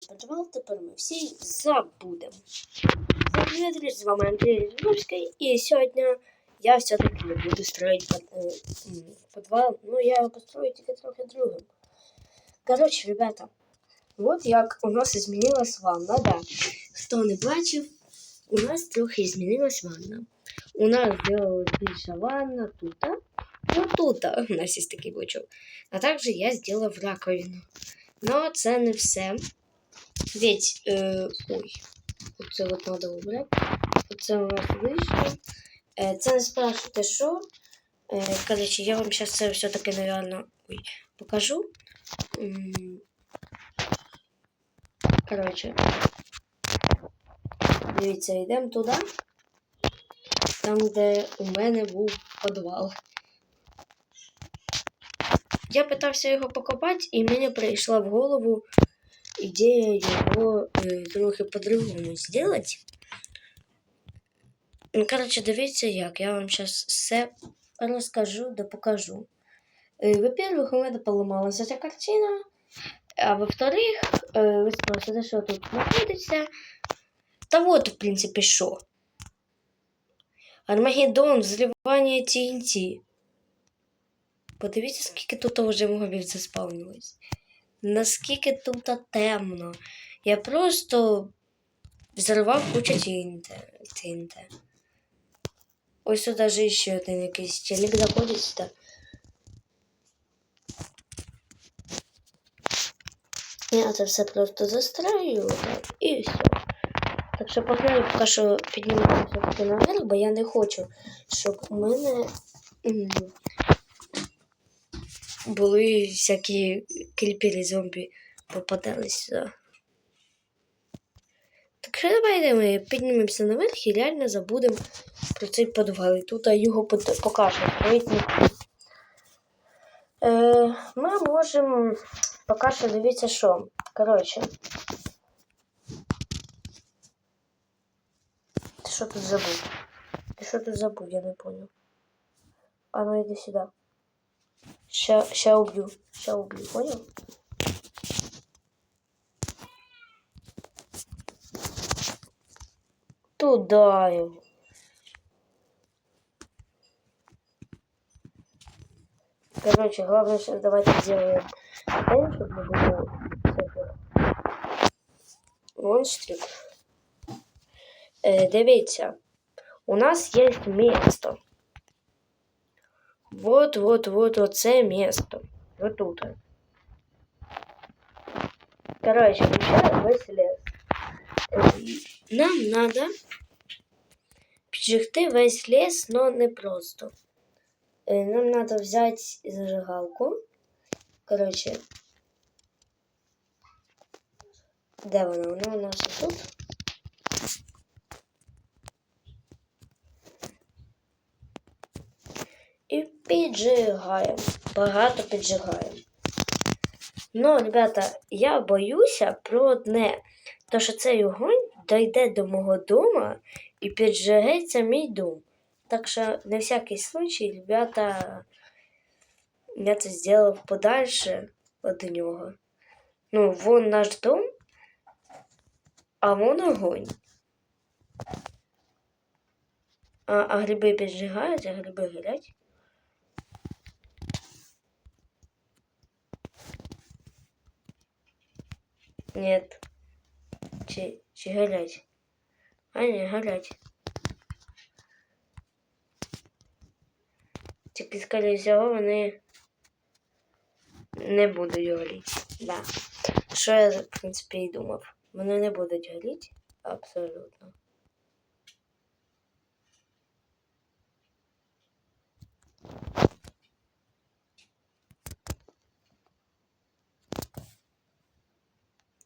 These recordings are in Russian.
підвал тепер ми всі забудемо. Всем привет, друзья, с вами Андрей Львовский, и сегодня я все-таки буду строить под- э, м, подвал, ну я его построю тільки трохи другим. Короче, ребята, вот як у нас изменилась ванна, да. Хто не бачив, у нас трохи змінилась ванна. У нас зробилась більша ванна тут, ну тут у нас є такий блочок. А також я зробив раковину. Но це не все. Ведь, е, ой, оце от треба убрати. Оце у нас вийшло. Е, це не спрашивайте, що. Е, короче, я вам зараз це все-таки, наверное, ой, покажу. М, Короче. Дивіться, йдемо туди. Там, де у мене був підвал. Я питався його покопати, і мені прийшла в голову ідея його е, трохи по-другому зробити. Ну, коротше, дивіться як. Я вам зараз все розкажу да покажу. Е, Во-первых, у мене поламалася ця картина. А во-вторых, е, ви спросите, що тут знаходиться. Та от, в принципі, що. Армагеддон, зливання TNT. Подивіться, скільки тут вже мобів заспавнилось. Наскільки тут темно. Я просто взорвав кучу TNT. TNT. Ось тут даже ще один якийсь челік заходить сюди. Я це все просто застраю і все. Так що погнали поки що піднімаємося таки наверх, бо я не хочу, щоб у мене були всякі кріпері зомбі попадали сюди. Так що давайте ми піднімемося наверх і реально забудемо про цей підвал. І тут його покажемо. Е, ми можемо поки що дивіться, що. Коротше. Ти що тут забув? Ти що тут забув, я не понял. А ну иди сюда. Ща, ща убью. Ща убью, понял? Туда его. Короче, главное сейчас давайте сделаем так, чтобы не было всяких монстрів. Е, дивіться, у нас є місто. Вот, вот, вот, оце місто. Вот тут. Короче, включаем весь лес. Нам надо піджигти весь лес, но не просто. Е, Нам надо взяти зажигалку. Короче. Де вона? Вона у нас тут. І піджигаємо. Багато піджигаємо. Ну, ребята, я боюся про одне. То, що цей огонь дойде до мого дома і піджигається мій дом. Так що, на всякий случай, ребята, я це зробив подальше від нього. Ну, вон наш дом, а вон огонь. А, а гриби піджигають, а гриби горять. Нет. Чи, чи горять? А не, горять. Тільки, скоріше всього, вони не будуть горіти. Да. Що я, в принципі, і думав. Вони не будуть горіти абсолютно.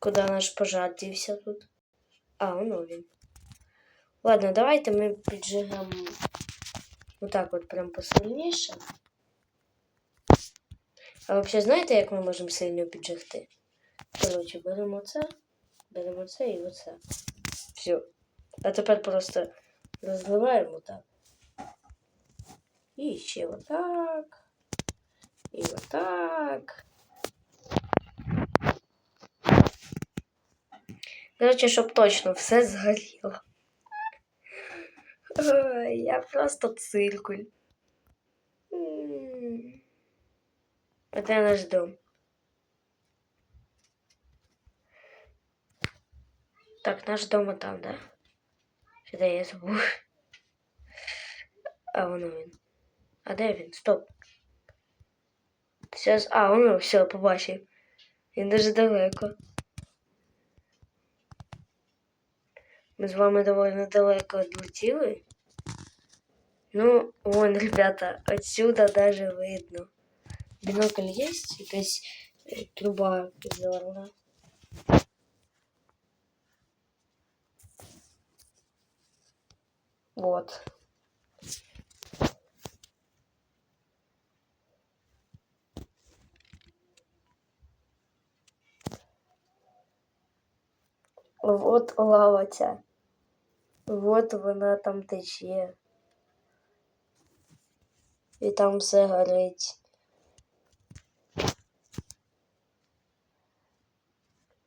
Куда наш пожар дівся тут? А, воно він. Ладно, давайте ми піджигемо отак от прям посильніше. А взагалі, знаєте, як ми можемо сильно піджигти? Коротше, беремо це, беремо це і оце. Все. А тепер просто розливаємо так. І ще отак. І отак. Короче, щоб точно все згоріло. Ой, я просто циркуль. Это наш дом. Так, наш дом там, да? Сюда я забув. А воно він. А де він? Стоп. Сейчас. А, воно все, побачив. Він дуже далеко. Ми з вами доволі далеко відлетіли. Ну, вон, ребята, отсюда даже видно. Бинокль есть? Якась е, труба підзорна. Вот. Вот лава ця. Вот вона там тече. І там все горить.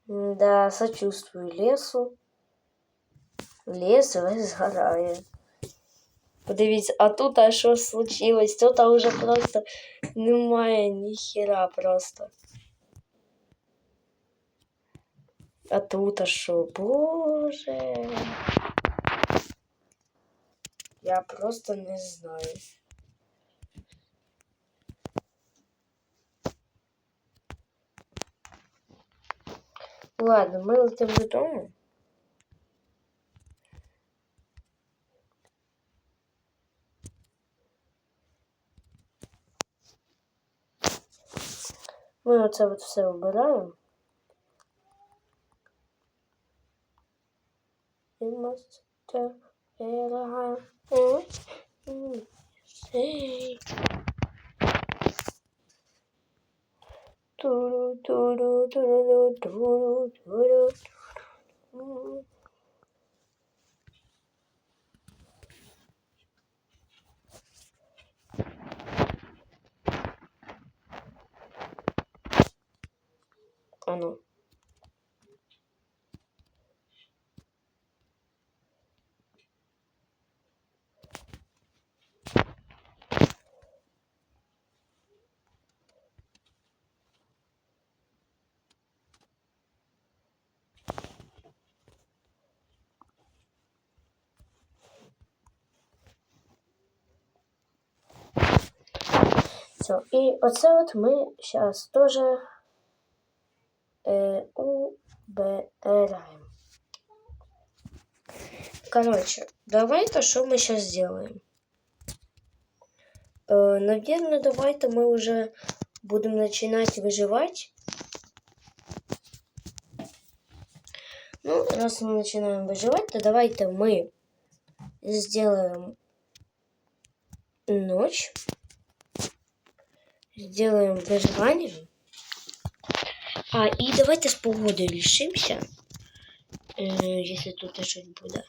Да, сочувствую лесу. Лес весь згорає. Подивіться, а тут а що случилось? Тут а вже просто немає ніхера просто. А тут а що? Боже. Я просто не знаю. Ладно, ми летимо додому. Ми оце от все обираємо. We あの。Все. І оце от ми зараз теж е, убираем. Короче, давай-то что мы сейчас сделаем? Э, наверное, давай-то мы уже будем начинать выживать. Ну, раз мы начинаем выживать, то давай-то мы сделаем ночь Сделаем выживание. А, і давайте з погодою рішимося, е, якщо тут щось буде.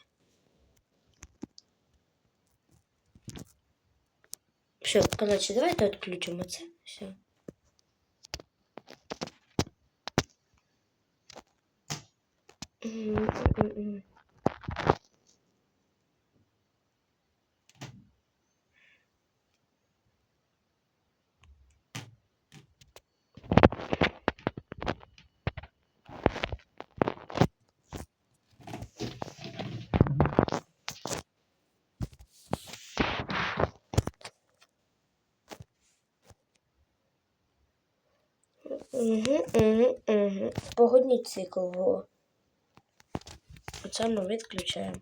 Все, короче, давайте відключимо це. Все. Mm-mm-mm. Угу, угу, угу. Погодній цикл. Во. Оце ми відключаємо.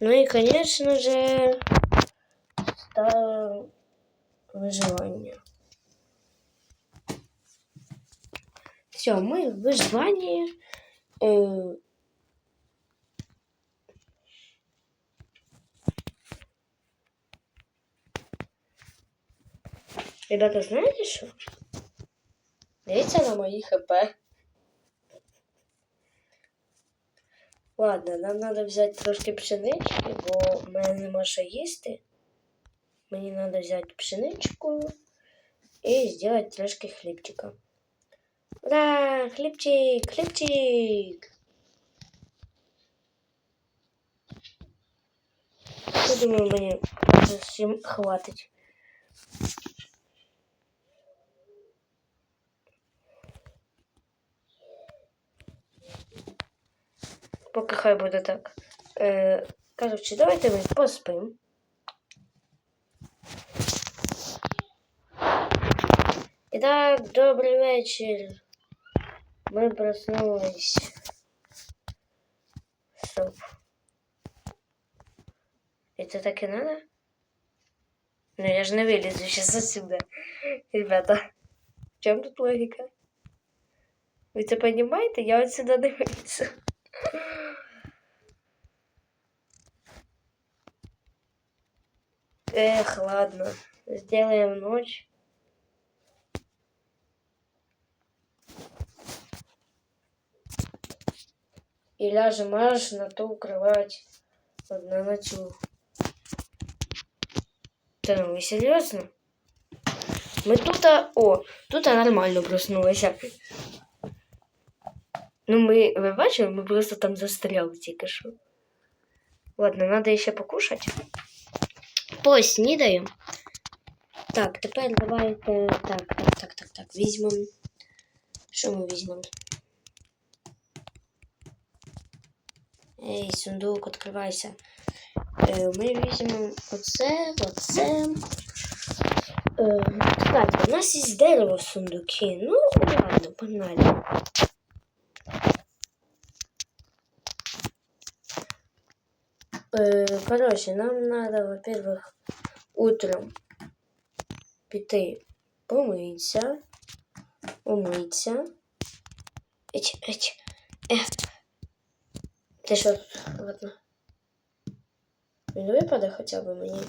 Ну і, звісно же, ставимо виживання. Все, ми в. Е, Ребята, знаєте що? Дивіться на мої хп. Ладно, нам треба взяти трошки пшенички, бо в мене нема що їсти. Мені треба взяти пшеничку і зробити трошки хлібчика. Ура! Хлібчик! Хлібчик! Я думаю, мені зовсім хватить. Поки хай буде так. Е, коротше, давайте ми поспим. Итак, добрый вечер. Мы проснулись. Стоп. Это так и надо? Ну я же не вылезу сейчас отсюда. Ребята, в чем тут логика? Вы это понимаете? Я отсюда не вылезу. Эх, ладно. Сделаем ночь. І ляжем аж на ту кровать. Одна на цю. Та ну, ви серйозно? Ми тут, о, тут нормально проснулися. Ну, ми, ви бачили, ми просто там застряли тільки що. Ладно, надо ще покушати. Поснідаємо. Так, тепер давайте. Так, так, так, так, так. Візьмемо. Що ми візьмемо? Ей, сундук, відкривайся. Е, ми візьмемо оце, оце. Е, кстати, у нас є дерево в сундуке. Ну, ладно, погнали. короче, нам надо, во-первых, утром піти помыться, умыться. Эч, эч, эх. Ти що тут? Ладно. Він випаде хоча б мені.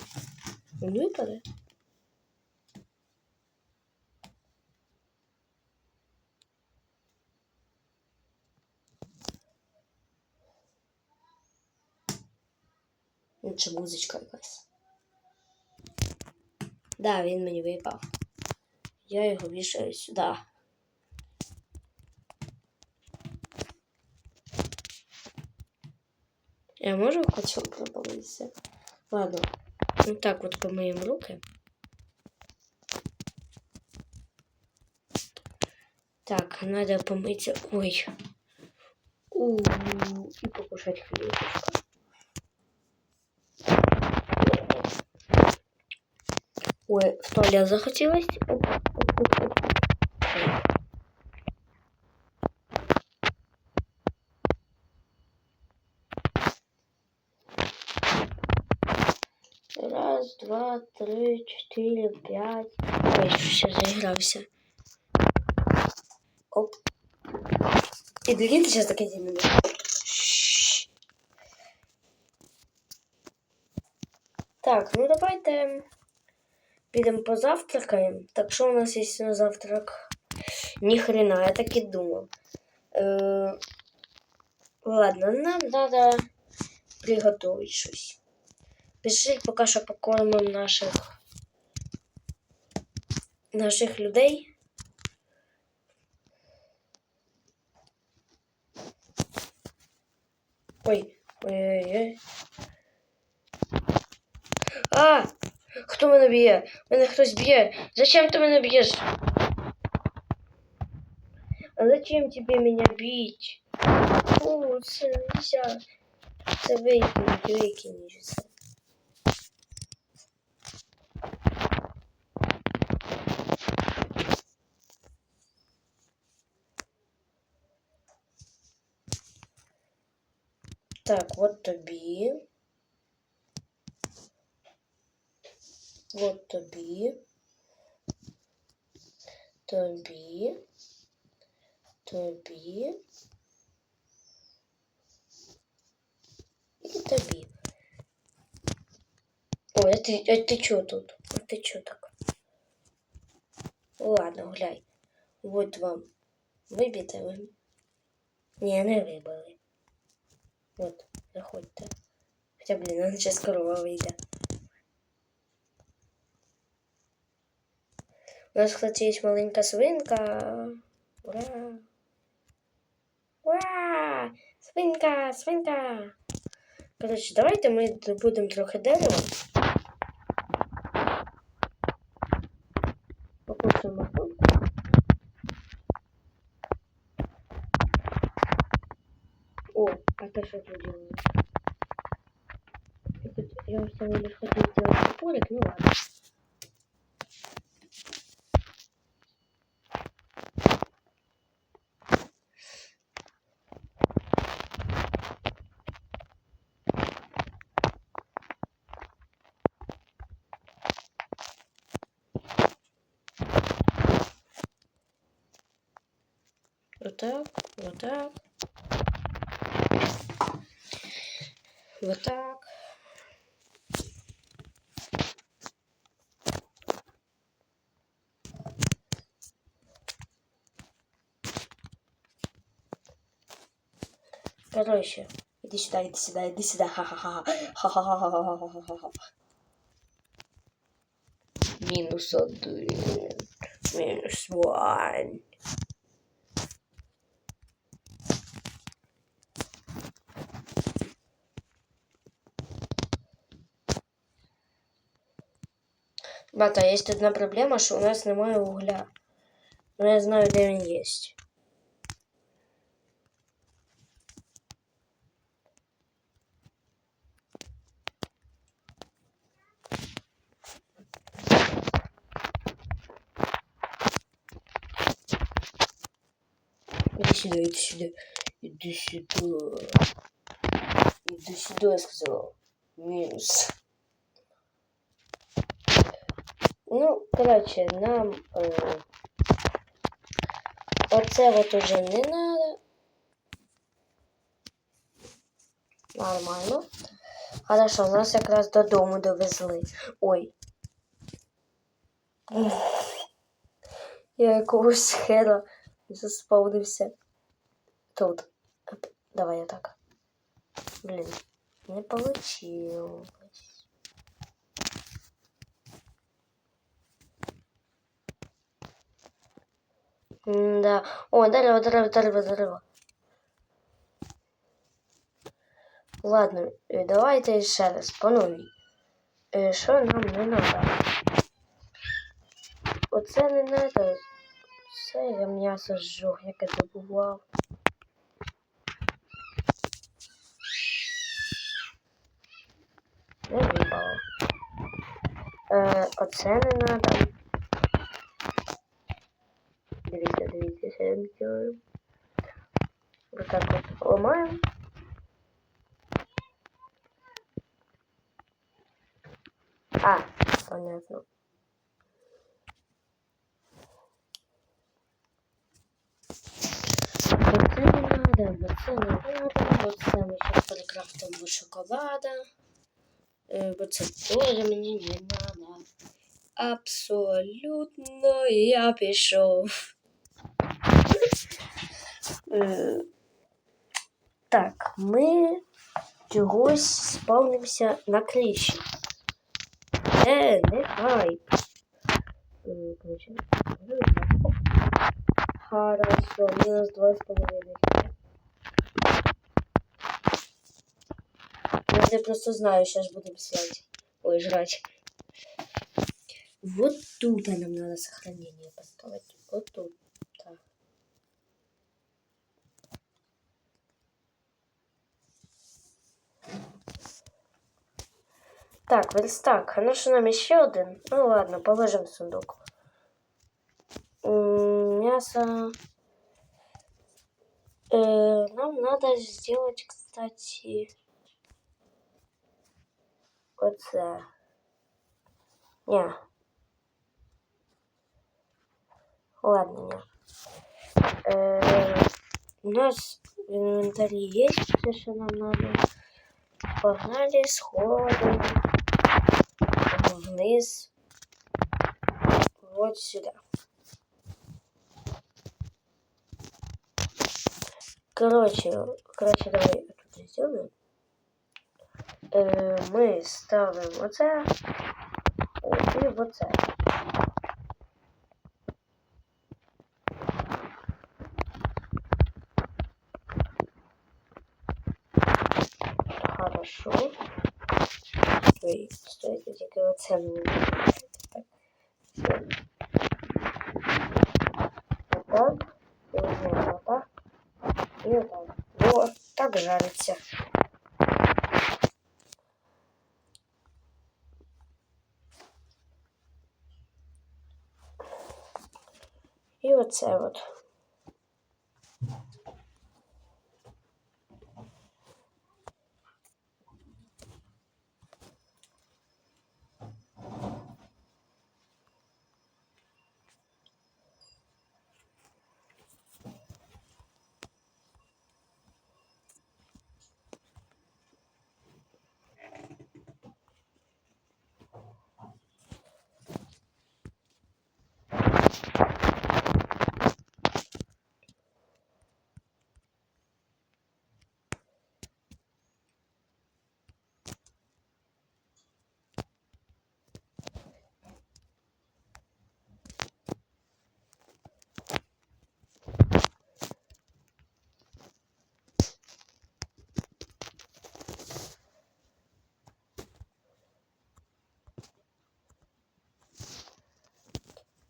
Він випаде? Чи музичка якась. Да, він мені випав. Я його вішаю сюди. Я можу в котел пропалиться? Ладно. Ну так вот помыем руки. Так, надо помыть. Ой. У -у -у. И покушать хлебушка. Ой, в туалет захотелось. Оп, оп, оп, оп. Раз, два, три, чотири, п'ять. Ой, ще заігрався. Оп. І дивіться, зараз таке зім'я. Так, ну давайте Підемо позавтракаємо. Так, що у нас є на завтрак? Ні хрена, я так і думав. Е, ладно, нам треба приготувати щось. Пишіть поки що покормимо наших наших людей. Ой, ой-ой-ой. А! Хто мене б'є? Мене хтось б'є. Зачем ти мене б'єш? А зачем тебе меня бить? Фу, це нельзя. Це викинуть, викинуть це. Так, от тобі. От тобі. Тобі. Тобі. І тобі. Ой, а ти, а ти чого тут? А ти чого так? Ладно, гуляй. Вот вам. Вибіте ви. Ні, не вибили. Вот, заходьте. Хотя, блин, он сейчас корова выйдет. У нас, кстати, есть маленькая свинка. Ура! Ура! Свинка, свинка! Коротше, давайте ми добудемо трохи дерева. Покушаємо тут. О, а ты что тут делаешь? Я лишь хотел сделать топорик, ну ладно. Так, вот так. Вот так. Короче, иди сюда, иди сюда, иди сюда. Ха-ха-ха. Ха-ха-ха-ха-ха-ха-ха. Минус один. Минус one. Бата, есть одна проблема, що у нас немає угля. Но я знаю, де він є. Иди сюда, иди сюда. Иди сюда. Иди сюда, я сказал. Минус. Ну, короче, нам е, оце от уже не надо. Нормально. Хорошо, нас якраз додому довезли. Ой. Я якогось хера заспавнився. Тут. Давай я так. Блін, не получилось. Да. О, дерево, дерево, дерево, дерево. Ладно, е, давайте ще раз по новій. Е, Що нам не надо? Оце не надо. Це я м'ясо зжог, яке добував. Не випало. Е, оце не надо. дивіться, що я делаю. Вот так вот ломаем. А, понятно. Вот це не надо, вот це не надо, вот це ми сейчас перекрафтимо шоколада. Е, Вот це тоже мені не надо. Абсолютно я пішов. Е, Так, ми чогось спавнимося на криші. Е, не хайп. Оп. Хорошо, мінус два з половиною. Ну, Я просто знаю, сейчас будем снять. Ой, жрать. Вот тут нам надо сохранение поставить. Вот тут. Так, верстак. А ну нам еще один? Ну ладно, положим в сундук. Мясо. Э, нам надо сделать, кстати, оце. Не. Ладно, не. Э, у нас в инвентаре есть все, что нам надо. Погнали, сходим вниз. Вот сюда. Короче, короче, давай это сделаем. Э, мы ставим вот это и вот это. Хорошо Ой, стойте, тільки оце не Так. Все. Отак. І знову отак. І отак. О, так жариться. І оце от.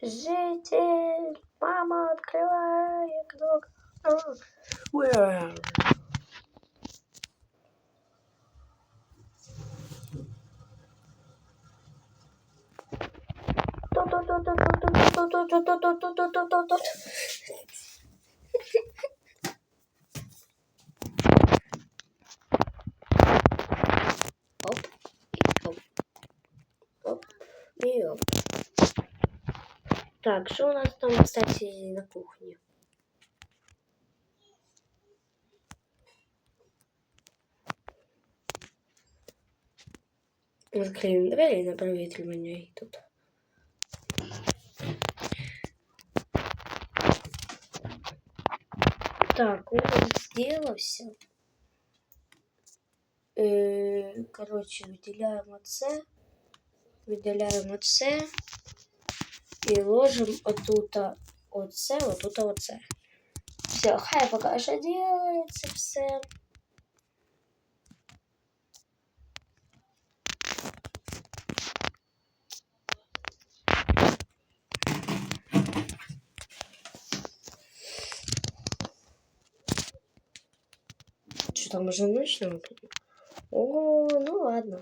Житель, мама, открывай окно. Так, что у нас там, кстати, на кухне? Откроем двери на проветривание и тут. Так, он сделался. Э, короче, выделяем оце, выделяем оце і ложимо отут оце, отут оце. Все, хай поки що ділається все. Что там уже ночь нам О, ну ладно.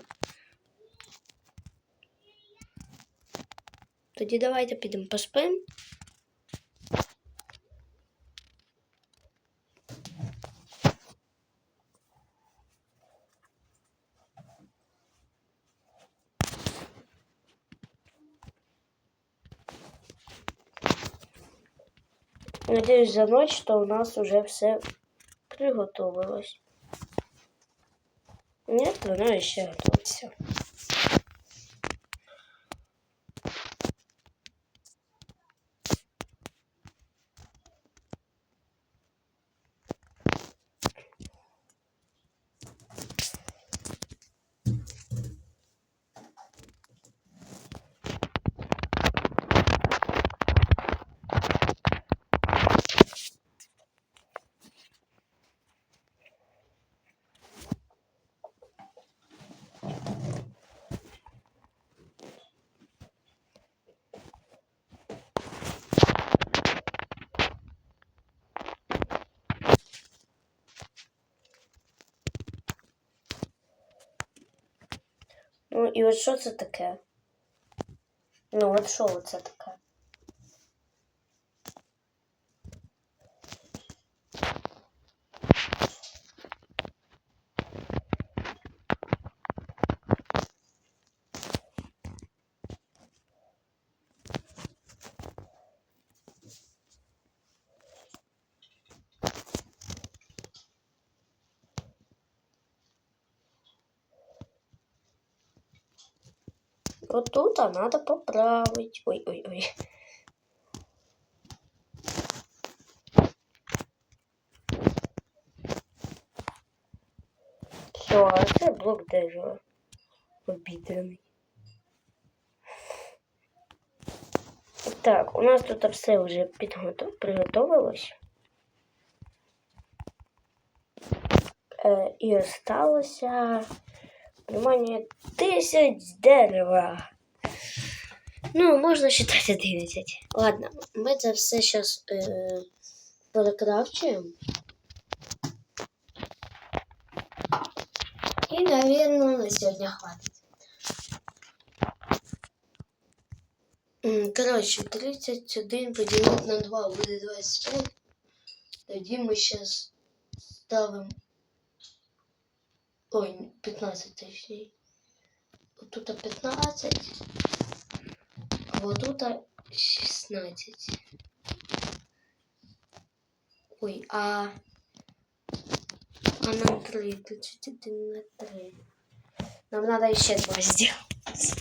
Тоді давайте підемо поспимо. Надеюсь, за ночь, что у нас уже все приготовилось. Нет, воно еще готовится. І от що це таке? Ну, от що це таке? Тут надо поправить. Ой-ой-ой. Все, а це блок дерева. Обідраний. Так, у нас тут все підготов... приготовилось. Е, і осталося, внимание, 10 дерева. Ну, можна считати 11. Ладно, ми це все зараз е, перекрафчуємо. І, наверное, на сьогодні хватить. Коротше, 31 поділити на 2 буде 25. Тоді ми зараз ставимо. Ой, 15 точнее. Вот тут 15. А вот тут 16. Ой, а... А нам 3, 31 на 3. Нам надо еще два сделать.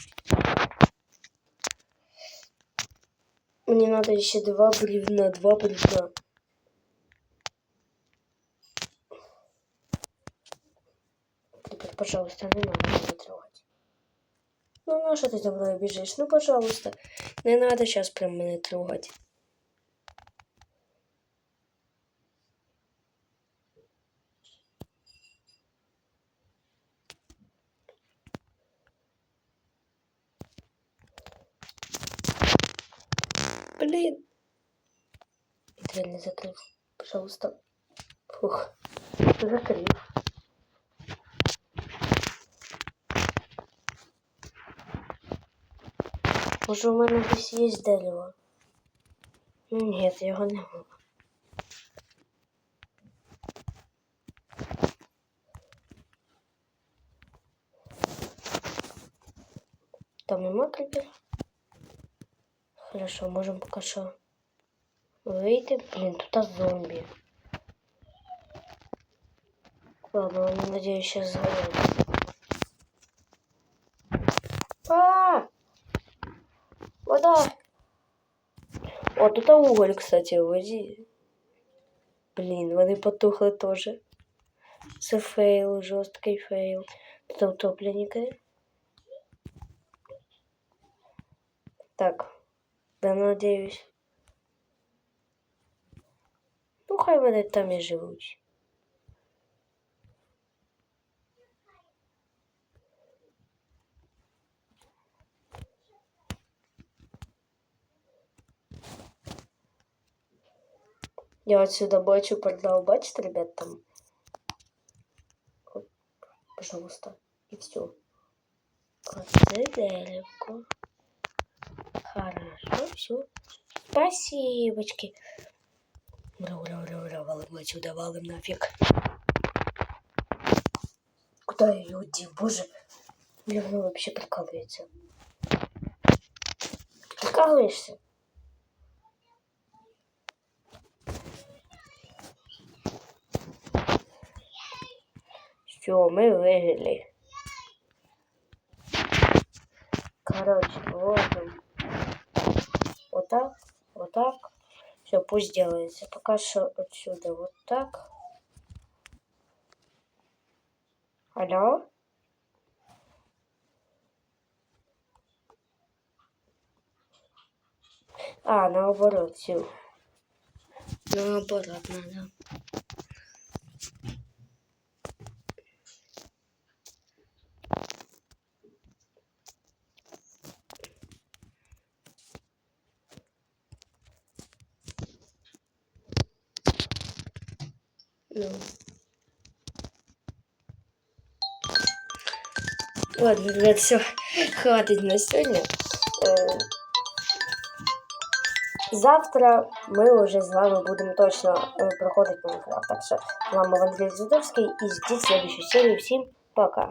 Мне надо еще два бревна, два бревна. Пожалуйста, не надо. Ну, на что ты за мной бежишь? Ну, пожалуйста, не надо сейчас прям меня трогать. Блин. Дверь не закрыл. Пожалуйста. Фух. Закрыл. Може, у мене десь є дерево? Ні, його нема. Там нема кріпів? Хорошо, можемо поки що вийти. Блін, тут зомбі. Ладно, они, надеюсь, сейчас сгорят. Вода! О, тут уголь, кстати, води. Блин, вони потухли тоже. Це фейл, жорсткий фейл. Тут утопленники. Так, да надеюсь. Ну, хай вони там і живуть. Я отсюда бачу портал, бачите, ребят, там? Вот, пожалуйста. И все. Деревко. Хорошо, все. Спасибочки. Ура, ура, ура, ура, валим отсюда, валим нафиг. Куда я ее дел, боже? Она вообще прикалывается. Прикалываешься? Все, мы выжили. Короче, вот он. Вот так, вот так. Все, пусть делается. Пока что отсюда вот так. Алло? А, наоборот, все. Наоборот надо. Ну. Ладно, ребят, все, хватит на сегодня. Е, Завтра ми вже з вами будемо точно е, проходити Майнкрафт. Так що з вами Андрій Зудовський і ждіть следующую серію. Всім пока!